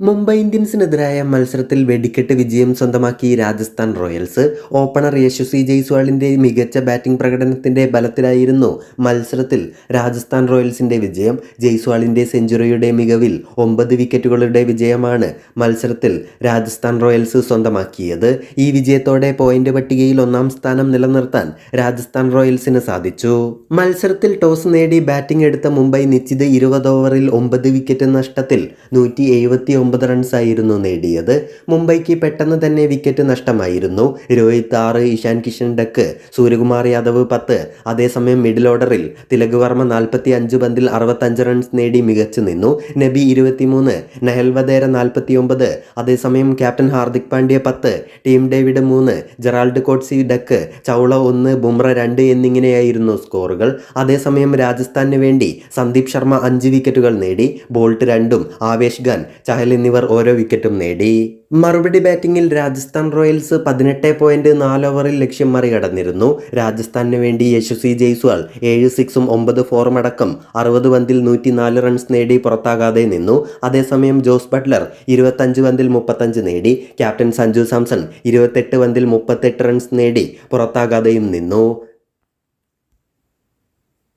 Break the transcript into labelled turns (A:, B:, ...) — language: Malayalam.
A: മുംബൈ ഇന്ത്യൻസിനെതിരായ മത്സരത്തിൽ വെടിക്കെട്ട് വിജയം സ്വന്തമാക്കി രാജസ്ഥാൻ റോയൽസ്. ഓപ്പണർ യശസ്വി ജയ്സ്വാളിന്റെ മികച്ച ബാറ്റിംഗ് പ്രകടനത്തിന്റെ ബലത്തിലായിരുന്നു മത്സരത്തിൽ രാജസ്ഥാൻ റോയൽസിന്റെ വിജയം. ജയ്സ്വാളിന്റെ സെഞ്ചുറിയുടെ മികവിൽ ഒമ്പത് വിക്കറ്റുകളുടെ വിജയമാണ് മത്സരത്തിൽ രാജസ്ഥാൻ റോയൽസ് സ്വന്തമാക്കിയത്. ഈ വിജയത്തോടെ പോയിന്റ് പട്ടികയിൽ ഒന്നാം സ്ഥാനം നിലനിർത്താൻ രാജസ്ഥാൻ റോയൽസിന് സാധിച്ചു. മത്സരത്തിൽ ടോസ് നേടി ബാറ്റിംഗ് എടുത്ത മുംബൈ നിശ്ചിത ഇരുപത് ഓവറിൽ ഒമ്പത് വിക്കറ്റ് നഷ്ടത്തിൽ നൂറ്റി ഒമ്പത് റൺസായിരുന്നു നേടിയത്. മുംബൈക്ക് പെട്ടെന്ന് തന്നെ വിക്കറ്റ് നഷ്ടമായിരുന്നു. രോഹിത് ആറ് ഇഷാൻ കിഷൻ ഡക്ക് സൂര്യകുമാർ യാദവ് പത്ത്. അതേസമയം മിഡിൽ ഓർഡറിൽ തിലക് വർമ്മ നാൽപ്പത്തി അഞ്ച് പന്തിൽ അറുപത്തഞ്ച് റൺസ് നേടി മികച്ചു നിന്നു. നബി ഇരുപത്തിമൂന്ന് നെഹൽ വദേര നാൽപ്പത്തി ഒമ്പത് അതേസമയം ക്യാപ്റ്റൻ ഹാർദിക് പാണ്ഡ്യ പത്ത് ടീം ഡേവിഡ് മൂന്ന് ജെറാൾഡ് കോട്സി ഡക്ക് ചൗള ഒന്ന് ബുംറ രണ്ട് എന്നിങ്ങനെയായിരുന്നു സ്കോറുകൾ. അതേസമയം രാജസ്ഥാന് വേണ്ടി സന്ദീപ് ശർമ്മ അഞ്ച് വിക്കറ്റുകൾ നേടി. ബോൾട്ട് രണ്ടും ആവേശ് ഖാൻ ചഹൽ എന്നിവർ ഓരോ വിക്കറ്റും നേടി. മറുപടി ബാറ്റിംഗിൽ രാജസ്ഥാൻ റോയൽസ് പതിനെട്ട് പോയിന്റ് നാല് ഓവറിൽ ലക്ഷ്യം മറികടന്നിരുന്നു. രാജസ്ഥാനു വേണ്ടി യശസ്വി ജയ്സ്വാൾ ഏഴ് സിക്സും ഒമ്പത് ഫോറും അടക്കം അറുപത് പന്തിൽ നൂറ്റിനാല് റൺസ് നേടി പുറത്താകാതെ നിന്നു. അതേസമയം ജോസ് ബട്ട്ലർ ഇരുപത്തഞ്ച് പന്തിൽ മുപ്പത്തഞ്ച് നേടി. ക്യാപ്റ്റൻ സഞ്ജു സാംസൺ ഇരുപത്തെട്ട് പന്തിൽ മുപ്പത്തെട്ട് റൺസ് നേടി പുറത്താകാതെയും നിന്നു.